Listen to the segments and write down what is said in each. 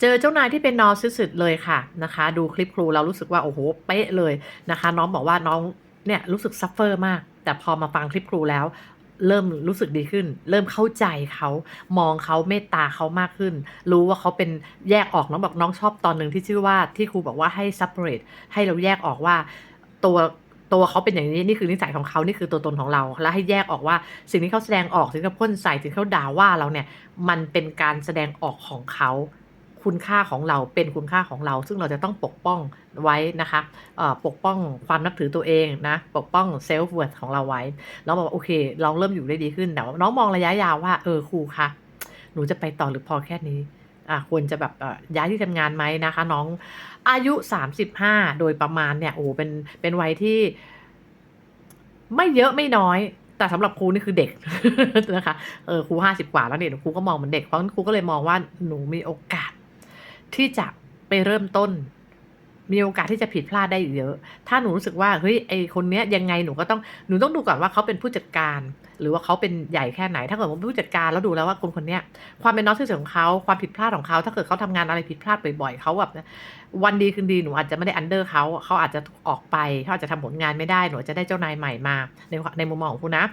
เจอเจ้านายที่เป็นนอซิสซิสเลยค่ะนะคะ ดูคลิปครูเรารู้สึกว่าโอ้โหเป๊ะเลยนะคะ น้องบอกว่าน้องเนี่ยรู้สึกซัฟเฟอร์มาก แต่พอมาฟังคลิปครูแล้วเริ่มรู้สึกดีขึ้น เริ่มเข้าใจเขามองเขาเมตตาเขามากขึ้น รู้ว่าเขาเป็นแยกออกน้องบอกน้องชอบตอนหนึ่งที่ชื่อว่าที่ครูบอกว่าให้ separate ให้เราแยกออกว่าตัวตัวเขาเป็นอย่างนี้นี่คือนิสัยของเขานี่คือตัวตนของเรา แล้วให้แยกออกว่าสิ่งที่เขาแสดงออกสิ่งที่เขาพ่นใส่สิ่งที่เขาด่าว่าเราเนี่ยมันเป็นการแสดงออกของเขา คุณค่าของเราเป็นคุณค่าของเรา ซึ่งเราจะต้องปกป้องไว้นะคะปกป้องความนับถือตัวเองนะปกป้องเซลฟ์เวิร์ดของเราไว้แล้วบอกว่าโอเค เราเริ่มอยู่ได้ดีขึ้นแต่ว่าน้องมองระยะยาวว่าเออครูคะหนูจะไปต่อหรือพอแค่นี้อะควรจะแบบย้ายที่ทำงานไหมนะคะ น้องอายุ 35 โดยประมาณเนี่ยโอ้เป็นเป็นวัยที่ ไม่เยอะไม่น้อยแต่สำหรับครูนี่คือเด็กนะคะ เออครูห้าสิบกว่าแล้วเนี่ยครูก็มองเหมือนเด็ก เพราะงั้นครูก็เลยมองว่าหนูมีโอกาส ที่จะไปเริ่มต้น มีโอกาสที่จะผิดพลาดได้เยอะ ถ้าหนูรู้สึกว่าเฮ้ยไอคนเนี้ยยังไงหนูก็ต้องหนูต้องดูก่อนว่าเขาเป็นผู้จัดการ หรือว่าเขาเป็นใหญ่แค่ไหน ถ้าเกิดว่าเป็นผู้จัดการแล้วดูแล้วว่าคนคนเนี้ยความเป็นน้องที่สุดของเขาความผิดพลาดของเขา ถ้าเกิดเขาทำงานอะไรผิดพลาดบ่อยๆเขาแบบวันดีคืนดีหนูอาจจะไม่ได้อันเดอร์เขาเขาอาจจะออกไปเขาอาจจะทำผลงานไม่ได้หนูจะได้เจ้านายใหม่มาในในมุมมองของคุณนะ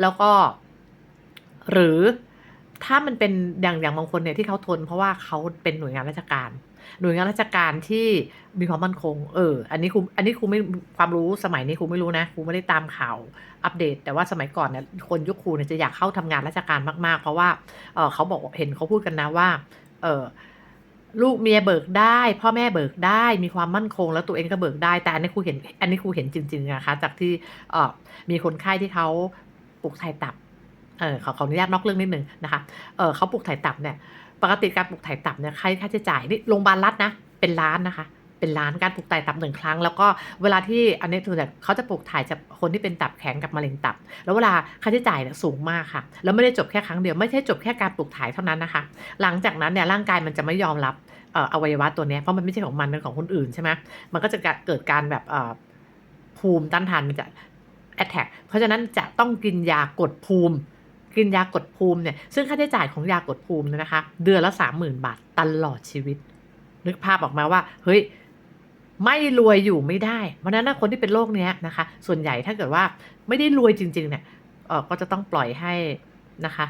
แล้วก็ หรือ ถ้ามันเป็นอย่างอย่างบางคนเนี่ยที่เขาทน เพราะว่าเขาเป็นหน่วยงานราชการ หน่วยงานราชการที่มีความมั่นคง เออ อันนี้ครูอันนี้ครูไม่ความรู้สมัยนี้ครูไม่รู้นะครูไม่ได้ตามข่าวอัปเดต แต่ว่าสมัยก่อนเนี่ยคนยุคครูเนี่ยจะอยากเข้าทำงานราชการมากๆ เพราะว่าเออเขาบอกเห็นเขาพูดกันนะว่า เออลูกเมียเบิกได้ พ่อแม่เบิกได้ มีความมั่นคง แล้วตัวเองก็เบิกได้ แต่อันนี้ครูเห็น อันนี้ครูเห็นจริงๆนะคะ จากที่เออมีคนไข้ที่เขาปลูกถ่ายตับ เออขอขออนุญาตนอกเรื่องนิดนึงนะคะเออเขาปลูกถ่ายตับเนี่ยปกติการปลูกถ่ายตับเนี่ยค่าค่าใช้จ่ายนี่โรงพยาบาลรัฐนะเป็นล้านนะคะเป็นล้านการปลูกถ่ายตับหนึ่งครั้ง แล้วก็เวลาที่อันนี้ส่วนใหญ่เขาจะปลูกถ่ายจากคนที่เป็นตับแข็งกับมะเร็งตับ แล้วเวลาค่าใช้จ่ายเนี่ยสูงมากค่ะ แล้วไม่ได้จบแค่ครั้งเดียวไม่ใช่จบแค่การปลูกถ่ายเท่านั้นนะคะ หลังจากนั้นเนี่ยร่างกายมันจะไม่ยอมรับเอ่ออวัยวะตัวนี้เพราะมันไม่ใช่ของมันเป็นของคนอื่นใช่ไหมมันก็จะเกิดการแบบเอ่อภูมิต้านทานมันจะ attack เพราะฉะนั้นจะต้องกินยากดภูมิ กินยากดภูมิเนี่ยซึ่งค่าใช้จ่ายของยากดภูมินะคะ เดือนละสามหมื่นบาทตลอดชีวิต นึกภาพออกมาว่า เฮ้ยไม่รวยอยู่ไม่ได้ เพราะฉะนั้นคนที่เป็นโรคเนี้ยนะคะ ส่วนใหญ่ถ้าเกิดว่าไม่ได้รวยจริง ๆ เนี่ยก็จะต้องปล่อยให้นะคะ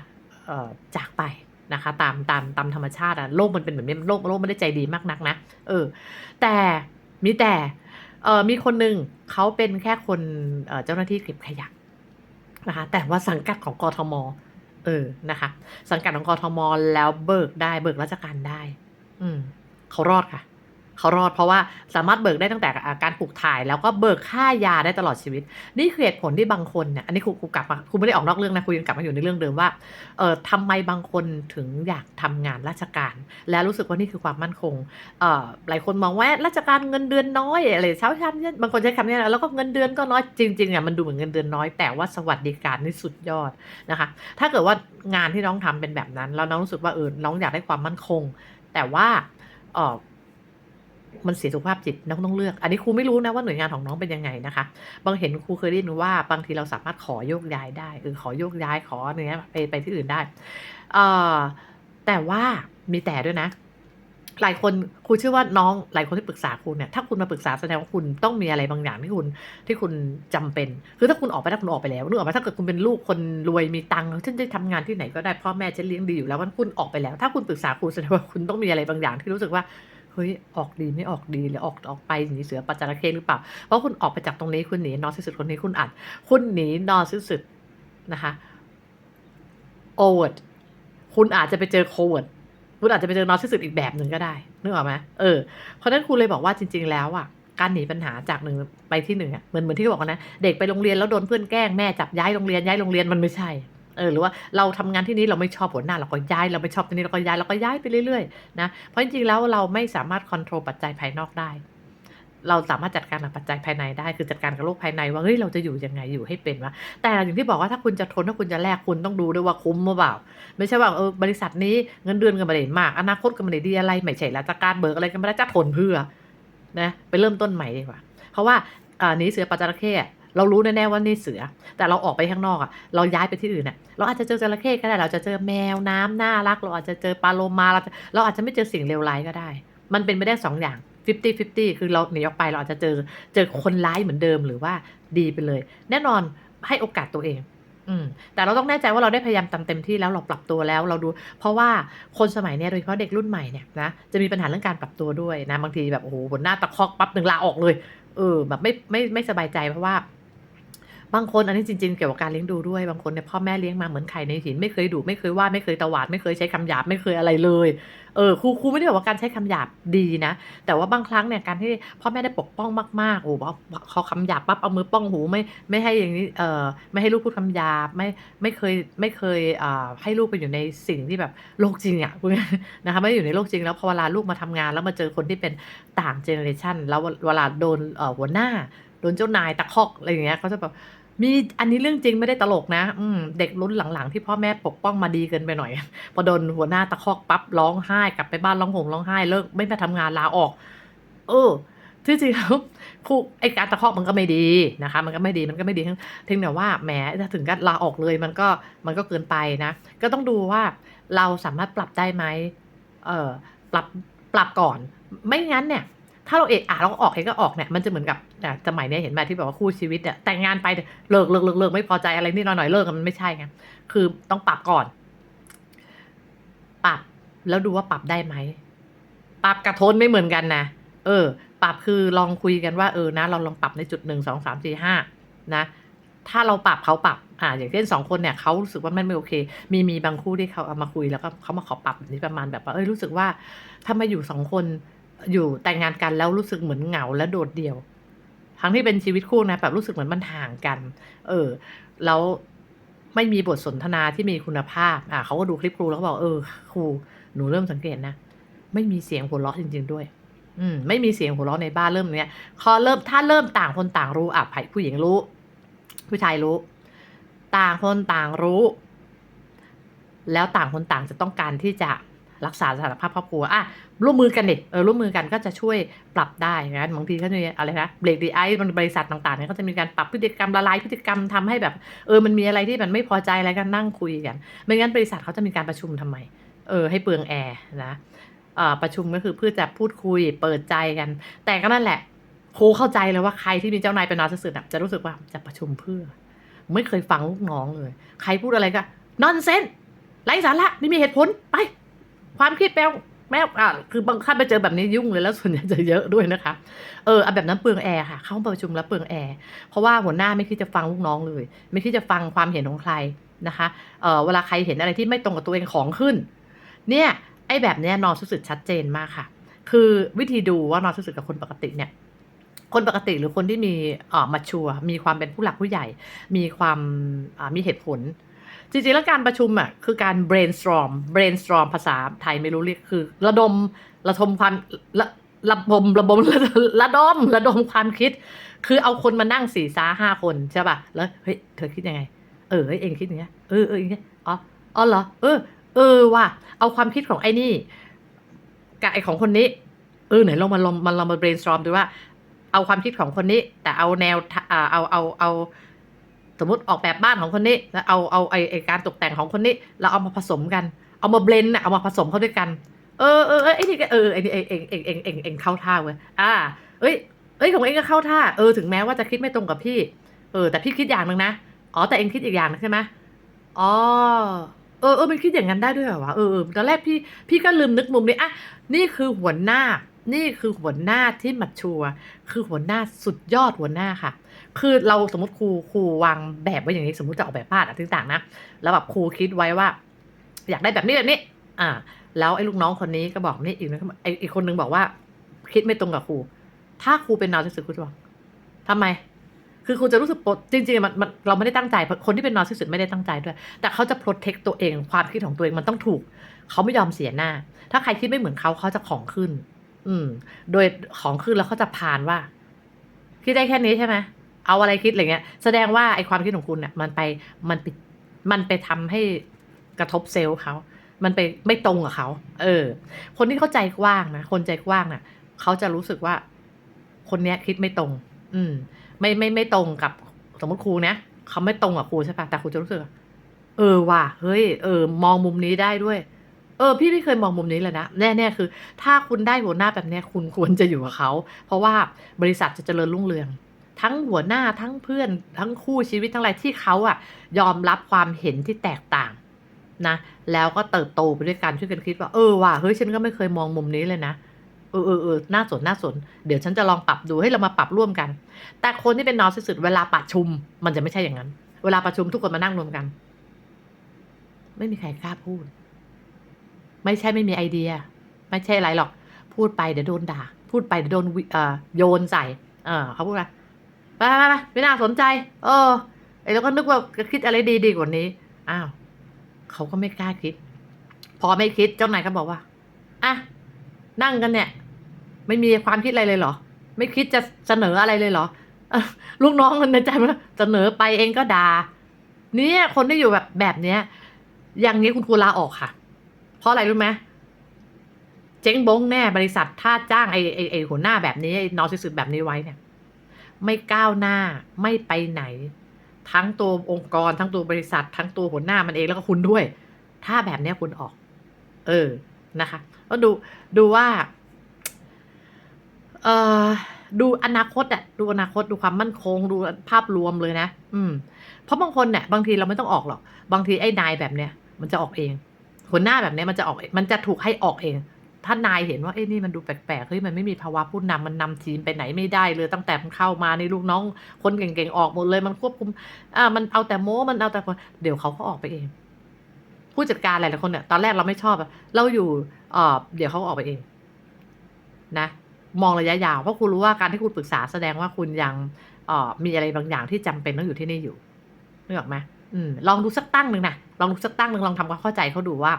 จากไปนะคะ ตามตามตามธรรมชาติอะโลกมันเป็นแบบนี้โลกโลกไม่ได้ใจดีมากนักนะเออแต่มีแต่เออมีคนหนึ่งเขาเป็นแค่คนเจ้าหน้าที่เก็บขยะ นะคะแต่ว่าสังกัดของกทม เออนะคะ สังกัดของกทมแล้วเบิกได้เบิกราชการได้ อืมเขารอดค่ะ เขารอดเพราะว่าสามารถเบิกได้ตั้งแต่การปลูกถ่าย แล้วก็เบิกค่ายาได้ตลอดชีวิต นี่คือเหตุผลที่บางคนเนี่ยอันนี้ครูครูกลับมาครูไม่ได้ออกนอกเรื่องนะครูยังกลับมาอยู่ในเรื่องเดิมว่าเออทำไมบางคนถึงอยากทำงานราชการ และรู้สึกว่านี่คือความมั่นคงเอ่อหลายคนมองว่าราชการเงินเดือนน้อยอะไรเช้าชันเนี่ยบางคนใช้คำนี้แล้วก็เงินเดือนก็น้อยจริงๆอะมันดูเหมือนเงินเดือนน้อยแต่ว่าสวัสดิการนี่สุดยอดนะคะ ถ้าเกิดว่างานที่น้องทำเป็นแบบนั้น แล้วน้องรู้สึกว่าเออน้องอยากได้ความมั่นคง แต่ว่าเออ มันเสียสุขภาพจิตน้องต้องเลือก อันนี้ครูไม่รู้นะว่าหน่วยงานของน้องเป็นยังไงนะคะ บางเห็นครูเคยได้ยินว่าบางทีเราสามารถขอโยกย้ายได้เออขอโยกย้ายขอเนี้ยไปไปที่อื่นได้เอ่อแต่ว่ามีแต่ด้วยนะ หลายคนครูเชื่อว่าน้องหลายคนที่ปรึกษาคุณเนี่ยถ้าคุณมาปรึกษาแสดงว่าคุณต้องมีอะไรบางอย่างที่คุณที่คุณจำเป็น คือถ้าคุณออกไปถ้าคุณออกไปแล้วนึกออกไหมถ้าเกิดคุณเป็นลูกคนรวยมีตังค์ฉันจะทำงานที่ไหนก็ได้พ่อแม่ฉันเลี้ยงดีอยู่แล้วว่าคุณออกไปแล้ว ถ้าคุณปรึกษาคุณแสดงว่าคุณต้องมีอะไรบางอย่างที่รู้สึกว่า เฮ้ยออกดีไม่ออกดีหรือออกออกไปหนีเสือปัจจระเข้หรือเปล่า เพราะคุณออกไปจากตรงนี้คุณหนีนอนที่สุดคนนี้คุณอัด คุณหนีนอนที่สุดนะคะโอเวอร์คุณอาจจะไปเจอโควิดคุณอาจจะไปเจอนอร์ซิสซิสอีกแบบหนึ่งก็ได้นึกออกไหมเออเพราะนั้นครูเลยบอกว่าจริง ๆ แล้วอะการหนีปัญหาจากหนึ่งไปที่หนึ่งอะเหมือนเหมือนที่เขาบอกนะเด็กไปโรงเรียนแล้วโดนเพื่อนแกล้งแม่จับย้ายโรงเรียนย้ายโรงเรียนมันไม่ใช่ เออหรือว่าเราทำงานที่นี้เราไม่ชอบหัวหน้าเราก็ย้าย เราไม่ชอบที่นี้เราก็ย้ายเราก็ย้ายไปเรื่อยๆนะเพราะจริงๆแล้วเราไม่สามารถควบคุมปัจจัยภายนอกได้ เราสามารถจัดการกับปัจจัยภายในได้ คือจัดการกับโรคภายในว่าเฮ้ยเราจะอยู่ยังไงอยู่ให้เป็นวะแต่อย่างที่บอกว่าถ้าคุณจะทนถ้าคุณจะแลกคุณต้องดูด้วยว่าคุ้มหรือเปล่า ไม่ใช่ว่าเออบริษัทนี้เงินเดือนก็ไม่ได้มาก อนาคตก็ไม่ได้ดีอะไรไม่ใช่ราชการเบิกอะไรก็ไม่ได้จะทนเพื่อนะไปเริ่มต้นใหม่ดีกว่า เพราะว่าอ่านี้เสือปัจจระเข้ เรารู้แน่ๆว่านี่เสือ แต่เราออกไปข้างนอกอะเราย้ายไปที่อื่นอะเราอาจจะเจอจระเข้ก็ได้ เราจะเจอแมวน้ำน่ารัก เราอาจจะเจอปลาโลมา เราเราอาจจะไม่เจอสิ่งเลวร้ายก็ได้ มันเป็นไปได้สองอย่าง50 50คือเราหนีออกไปเราอาจจะเจอเจอคนร้ายเหมือนเดิมหรือว่าดีไปเลย แน่นอนให้โอกาสตัวเอง อืม แต่เราต้องแน่ใจว่าเราได้พยายามทำเต็มที่แล้วเราปรับตัวแล้วเราดู เพราะว่าคนสมัยเนี้ยโดยเฉพาะเด็กรุ่นใหม่เนี่ยนะจะมีปัญหาเรื่องการปรับตัวด้วยนะบางทีแบบโอ้โหบนหน้าตะคอกปั๊บหนึ่งลาออกเลยเออแบบไม่ไม่ไม่สบายใจเพราะว่า บางคนอันนี้จริง ๆ เกี่ยวกับการเลี้ยงดูด้วยบางคนเนี่ยพ่อแม่เลี้ยงมาเหมือนไข่ในหินไม่เคยดุไม่เคยว่าไม่เคยตวาดไม่เคยใช้คำหยาบไม่เคยอะไรเลยเออครูครูไม่ได้บอกว่าการใช้คำหยาบดีนะ แต่ว่าบางครั้งเนี่ยการที่พ่อแม่ได้ปกป้องมากๆโอ้เขาคำหยาบปั๊บเอามือป้องหูไม่ไม่ให้อย่างนี้เออไม่ให้ลูกพูดคำหยาบไม่ไม่เคยไม่เคยอ่าให้ลูกไปอยู่ในสิ่งที่แบบโลกจริงอะนะคะไม่อยู่ในโลกจริงแล้วพอเวลาลูกมาทำงาน แล้วมาเจอคนที่เป็นต่างเจเนอเรชันแล้วเวลาโดนเอ่อหัวหน้าโดนเจ้านายตะคอกอะไรอย่างเงี้ยเขาจะแบบ มีอันนี้เรื่องจริงไม่ได้ตลกนะ อืมเด็กรุ่นหลังๆ ที่พ่อแม่ปกป้องมาดีเกินไปหน่อย พอโดนหัวหน้าตะคอกปั๊บร้องไห้กลับไปบ้านร้องห่มร้องไห้เลิกไม่มาทำงานลาออก เออที่จริงแล้วครูไอการตะคอกมันก็ไม่ดีนะคะ มันก็ไม่ดีมันก็ไม่ดีทั้งเพียงแต่ว่าแหมถ้าถึงกับลาออกเลยมันก็มันก็เกินไปนะ ก็ต้องดูว่าเราสามารถปรับได้ไหมเออปรับปรับก่อน ไม่งั้นเนี่ย ถ้าเราเอะอะเราก็ออกเองก็ออกเนี่ยมันจะเหมือนกับอะสมัยนี้เห็นไหมที่แบบว่าคู่ชีวิตเนี่ยแต่งงานไปเลิกเลิกเลิกเลิกไม่พอใจอะไรนิดหน่อยๆเลิกกันมันไม่ใช่ไงคือต้องปรับก่อน ปรับแล้วดูว่าปรับได้ไหมปรับกับทนไม่เหมือนกันนะเออ ปรับคือลองคุยกันว่าเออนะ เราลองปรับในจุดหนึ่งสองสามสี่ห้านะถ้าเราปรับเขาปรับ อ่า อย่างเช่นสองคนเนี่ยเขารู้สึกว่ามันไม่โอเค มีมีบางคู่ที่เขาเอามาคุยแล้วก็เขามาขอปรับแบบนี้ประมาณแบบว่า เอ้ยรู้สึกว่าถ้ามาอยู่สองคน อยู่แต่งงานกันแล้วรู้สึกเหมือนเหงาและโดดเดี่ยว ทั้งที่เป็นชีวิตคู่นะแบบรู้สึกเหมือนมันห่างกัน เออ แล้วไม่มีบทสนทนาที่มีคุณภาพ อ่าเขาก็ดูคลิปครูแล้วก็บอกเออครูหนูเริ่มสังเกตนะไม่มีเสียงหัวเราะจริง ๆด้วย อืม ไม่มีเสียงหัวเราะในบ้านเริ่มเนี้ยพอเริ่มถ้าเริ่มต่างคนต่างรู้อะผู้หญิงรู้ ผู้ชายรู้ ต่างคนต่างรู้ แล้วต่างคนต่างจะต้องการที่จะ รักษาสถานภาพครอบครัวอะร่วมมือกันเด็เออร่วมมือกันก็จะช่วยปรับได้นะบางทีก็จะอะไรนะเบรกดีไอซ์บริษัทต่างๆเนี่ยก็จะมีการปรับพฤติกรรมละลายพฤติกรรมทำให้แบบเออมันมีอะไรที่มันไม่พอใจอะไรกันนั่งคุยกัน ไม่งั้นบริษัทเขาจะมีการประชุมทำไมเออให้เปลืองแอร์นะเออประชุมก็คือเพื่อจะพูดคุยเปิดใจกัน แต่ก็นั่นแหละครูเข้าใจเลยว่าใครที่มีเจ้านายเป็นนอสสุดจะรู้สึกว่าจะประชุมเพื่อ ไม่เคยฟังลูกน้องเลย ใครพูดอะไรก็นอนเซนไร้สาระไม่มีเหตุผลไป ความคิดแปลแม่อะคือบางท่านไปเจอแบบนี้ยุ่งเลยแล้วส่วนใหญ่จะเยอะด้วยนะคะ เออเอาแบบนั้นเปลืองแอร์ค่ะ เข้าประชุมแล้วเปลืองแอร์เพราะว่าหัวหน้าไม่คิดจะฟังลูกน้องเลย ไม่คิดจะฟังความเห็นของใครนะคะเออเวลาใครเห็นอะไรที่ไม่ตรงกับตัวเองของขึ้น เนี่ยไอ้แบบเนี้ยนอนสุดชัดเจนมากค่ะ คือวิธีดูว่านอนสุดกับคนปกติเนี่ยคนปกติหรือคนที่มีอ่อมาชัวมีความเป็นผู้หลักผู้ใหญ่ มีความอ่ามีเหตุผล จริงๆ แล้วการประชุมอะคือการ brainstorm brainstorm ภาษาไทยไม่รู้เรียกคือ ระดมระดมความระระบมระบมระดมระดมความคิด คือเอาคนมานั่งสี่ซาห้าคนใช่ป่ะแล้วเฮ้ยเธอคิดยังไง เออเองคิดอย่างเงี้ยเออเอออย่างเงี้ยอ๋ออ๋อเหรอเออ เออว่ะเอาความคิดของไอ้นี่กับไอ้ของคนนี้เออไหนลองมาลองมาลองมา brainstorm ดูว่า เอาความคิดของคนนี้ แต่เอาแนวทะอ่าเอาเอาเอา สมมติออกแบบบ้านของคนนี้แล้วเอาเอาไอไอการตกแต่งของคนนี้แล้วเอามาผสมกัน เอามาเบลนด์เอามาผสมเข้าด้วยกัน เออเออเออไอ้นี่ก็เออไอ้นี่เองเองเองเองเองเองเข้าท่าเว้ยอ่า เอ้ยเอ้ยของเองก็เข้าท่าเออถึงแม้ว่าจะคิดไม่ตรงกับพี่ เออ แต่พี่คิดอย่างหนึ่งนะอ๋อแต่เองคิดอีกอย่างนึงใช่ไหมอ๋อเออเออมันคิดอย่างนั้นได้ด้วยเหรอวะเออเออตอนแรกพี่พี่ก็ลืมนึกมุมนี้อะนี่คือหัวหน้า นี่คือหัวหน้าที่มัดชัวคือหัวหน้าสุดยอดหัวหน้าค่ะ คือเราสมมติครูครูวางแบบไว้อย่างนี้สมมติจะออกแบบบ้านอะไรต่างๆนะแล้วแบบครูคิดไว้ว่า อยากได้แบบนี้แบบนี้ อ่า แล้วไอ้ลูกน้องคนนี้ก็บอกนี่อีกนะไอ้อีกคนนึงบอกว่า คิดไม่ตรงกับครู ถ้าครูเป็นนอร์ซิสครูจะบอกทำไม คือครูจะรู้สึกปดจริงๆมันมันเราไม่ได้ตั้งใจคนที่เป็นนอร์ซิสไม่ได้ตั้งใจด้วย แต่เขาจะโปรเทคตัวเองความคิดของตัวเองมันต้องถูก เขาไม่ยอมเสียหน้า ถ้าใครคิดไม่เหมือนเขาเขาจะของขึ้น อืม โดยของขึ้นแล้วเขาจะผ่านว่าคิดได้แค่นี้ใช่ไหม เอาอะไรคิดอะไรเงี้ย แสดงว่าไอความคิดของคุณเนี่ยมันไปมันไปมันไปทำให้กระทบเซลล์เขา มันไปไม่ตรงกับเขา เออ คนที่เข้าใจกว้างนะ คนใจกว้างน่ะ เขาจะรู้สึกว่า คนเนี้ยคิดไม่ตรง อืม ไม่ไม่ไม่ตรงกับสมมติครูเนี่ยเขาไม่ตรงกับครูใช่ปะแต่ครูจะรู้สึก เออว่ะ เฮ้ย เออ มองมุมนี้ได้ด้วย เออ พี่ไม่เคยมองมุมนี้เลยนะ แน่ๆคือ ถ้าคุณได้หัวหน้าแบบเนี้ยคุณควรจะอยู่กับเขา เพราะว่าบริษัทจะเจริญรุ่งเรือง ทั้งหัวหน้าทั้งเพื่อนทั้งคู่ชีวิตทั้งอะไรที่เขาอะยอมรับความเห็นที่แตกต่างนะแล้วก็เติบโตไปด้วยกันช่วยกันคิดว่าเออว่ะเฮ้ยฉันก็ไม่เคยมองมุมนี้เลยนะเออเออเออน่าสนน่าสน เดี๋ยวฉันจะลองปรับดูให้เรามาปรับร่วมกัน แต่คนที่เป็นนอสสุดเวลาประชุม มันจะไม่ใช่อย่างนั้น เวลาประชุมทุกคนมานั่งรวมกัน ไม่มีใครกล้าพูด ไม่ใช่ไม่มีไอเดีย ไม่ใช่อะไรหรอก พูดไปเดี๋ยวโดนด่า พูดไปเดี๋ยวโดนวิเอ่อโยนใส่ เออเขาพูดว่า ไปไปไปไม่น่าสนใจ เออไอ้เราก็นึกว่าจะคิดอะไรดีดีกว่านี้ อ้าวเขาก็ไม่กล้าคิด พอไม่คิดเจ้านายก็บอกว่าอะนั่งกันเนี่ย ไม่มีความคิดอะไรเลยเหรอ ไม่คิดจะเสนออะไรเลยเหรอลูกน้องมันในใจมันเสนอไปเองก็ด่าเนี่ยคนที่อยู่แบบแบบเนี้ย อย่างนี้คุณครูลาออกค่ะ เพราะอะไรรู้ไหมเจ๊งบงแน่บริษัทถ้าจ้างไอ้ไอ้ไอ้หัวหน้าแบบนี้ไอ้นอสิสุดแบบนี้ไว้เนี่ย ไม่ก้าวหน้าไม่ไปไหน ทั้งตัวองค์กรทั้งตัวบริษัท ทั้งตัวหัวหน้ามันเองแล้วก็คุณด้วย ถ้าแบบนี้คุณออก เออนะคะก็ดูดูว่า เออดูอนาคตอะดูอนาคตดูความมั่นคง ดูภาพรวมเลยนะ อืม เพราะบางคนเนี่ยบางทีเราไม่ต้องออกหรอก บางทีไอ้นายแบบเนี้ยมันจะออกเองหัวหน้าแบบเนี้ยมันจะออกมันจะถูกให้ออกเอง ถ้านายเห็นว่าเอ้ยนี่มันดูแปลกๆเฮ้ยมันไม่มีภาวะผู้นำมันนำทีมไปไหนไม่ได้เลยตั้งแต่มันเข้ามาในลูกน้องคนเก่งๆออกหมดเลยมันควบคุมอ่ามันเอาแต่โม้มันเอาแต่คนเดี๋ยวเขาก็ออกไปเอง ผู้จัดการหลายๆคนเนี่ยตอนแรกเราไม่ชอบเราอยู่เอ่อเดี๋ยวเขาออกไปเอง นะมองระยะยาวเพราะคุณรู้ว่าการที่คุณปรึกษาแสดงว่าคุณยังเอ่อมีอะไรบางอย่างที่จำเป็นต้องอยู่ที่นี่อยู่นึกออกไหม ลองดูสักตั้งหนึ่งนะลองดูสักตั้งหนึ่งลองทำความเข้าใจเขาดูว่า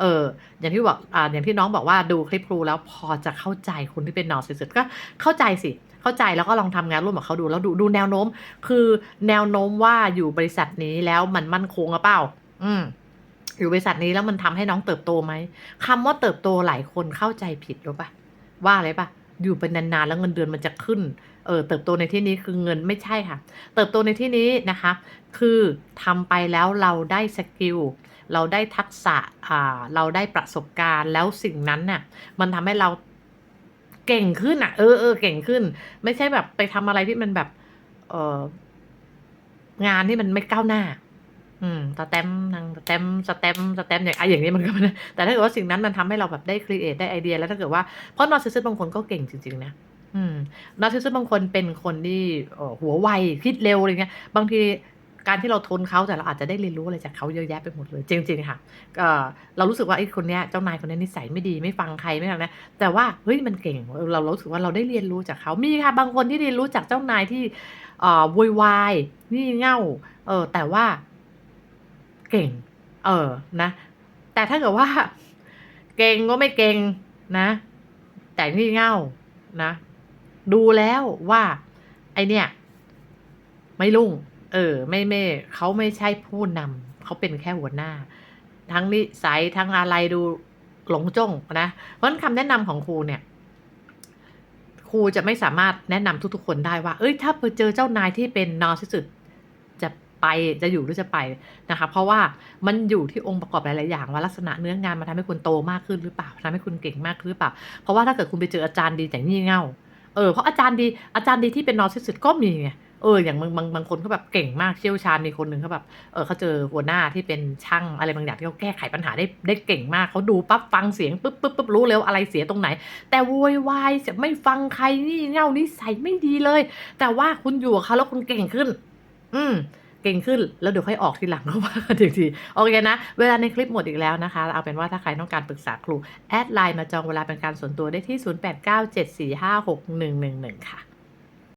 เอออย่างที่บอกอ่าอย่างที่น้องบอกว่าดูคลิปครูแล้วพอจะเข้าใจคนที่เป็นนอร์ซิสก็เข้าใจสิเข้าใจแล้วก็ลองทำงานร่วมกับเขาดูแล้วดูดูแนวโน้ม คือแนวโน้มว่าอยู่บริษัทนี้แล้วมันมั่นคงหรือเปล่า อืมอยู่บริษัทนี้แล้วมันทำให้น้องเติบโตไหมคำว่าเติบโตหลายคนเข้าใจผิดรู้ปะว่าอะไรปะอยู่เป็นนานๆแล้วเงินเดือนมันจะขึ้น ออเติบโตในที่นี้คือเงินไม่ใช่ค่ะ เติบโตในที่นี้นะคะ คือทำไปแล้วเราได้สกิลเราได้ทักษะเราได้ประสบการณ์แล้วสิ่งนั้นน่ะมันทำให้เราเก่งขึ้นอะเออเออเก่งขึ้น ไม่ใช่แบบไปทำอะไรที่มันแบบ เอองานที่มันไม่ก้าวหน้า อืมสแตมนางสแตมสแตมสแตมอย่างไอะอย่างนี้มันก็ไม่ได้แต่ถ้าเกิดว่าสิ่งนั้นมันทำให้เราแบบได้ครีเอทได้ไอเดีย แล้วถ้าเกิดว่าเพราะนอร์ซิสบางคนก็เก่งจริงๆนะ อืมนอร์ซิสบางคนเป็นคนที่หัวไวคิดเร็วอะไรเงี้ย บางทีการที่เราทนเขาแต่เราอาจจะได้เรียนรู้อะไรจากเขาเยอะแยะไปหมดเลยจริงๆค่ะเเรารู้สึกว่าไอ้คนเนี้ยเจ้านายคนนี้นิสัยไม่ดีไม่ฟังใครไม่ฟังนะแต่ว่าเฮ้ยมันเก่งเราเรารู้สึกว่าเราได้เรียนรู้จากเขามีค่ะบางคนที่เรียนรู้จากเจ้านายที่เอ่อโวายนี่เง่า เออ แต่ว่า เก่ง เออนะ แต่ถ้าเกิดว่า เก่งก็ไม่เก่งนะ แต่งี่เง่านะ ดูแล้วว่าไอเนี่ย ไม่รุ่ง เออ ไม่ไม่เขาไม่ใช่ผู้นำเขาเป็นแค่หัวหน้า ทั้งนิสัยทั้งอะไรดูหลงจ้องนะ เพราะนั้นคำแนะนำของครูเนี่ยครูจะไม่สามารถแนะนำทุกๆคนได้ว่า เอ้ย ถ้าไปเจอเจ้านายที่เป็นนอสสุดจะไปจะอยู่หรือจะไปนะคะ เพราะว่ามันอยู่ที่องค์ประกอบหลายๆอย่างว่าลักษณะเนื้องานมันทำให้คุณโตมากขึ้นหรือเปล่าทำให้คุณเก่งมากขึ้นหรือเปล่า เพราะว่าถ้าเกิดคุณไปเจออาจารย์ดีแต่งี่เง่า เออเพราะอาจารย์ดีอาจารย์ดีที่เป็นนอนสสุดๆก็มีไงเอออย่างบางบางบางคนเขาแบบเก่งมากเชี่ยวชาญมีคนหนึ่งเขาแบบเออเขาเจอหัวหน้าที่เป็นช่างอะไรบางอย่างที่เขาแก้ไขปัญหาได้ได้เก่งมากเขาดูปั๊บฟังเสียงปุ๊บปุ๊บปุ๊บรู้เลยว่าอะไรเสียตรงไหน แต่โวยวายจะไม่ฟังใครนี่เง่านิสัยไม่ดีเลย แต่ว่าคุณอยู่กับเขาแล้วคุณเก่งขึ้น อืม เก่งขึ้นแล้วเดี๋ยวค่อยออกทีหลังก็ว่ากันอีกทีโอเคนะ เวลาในคลิปหมดอีกแล้วนะคะ เอาเป็นว่าถ้าใครต้องการปรึกษาครู แอดไลน์มาจองเวลาเป็นการส่วนตัวได้ที่ 0897456111 ค่ะ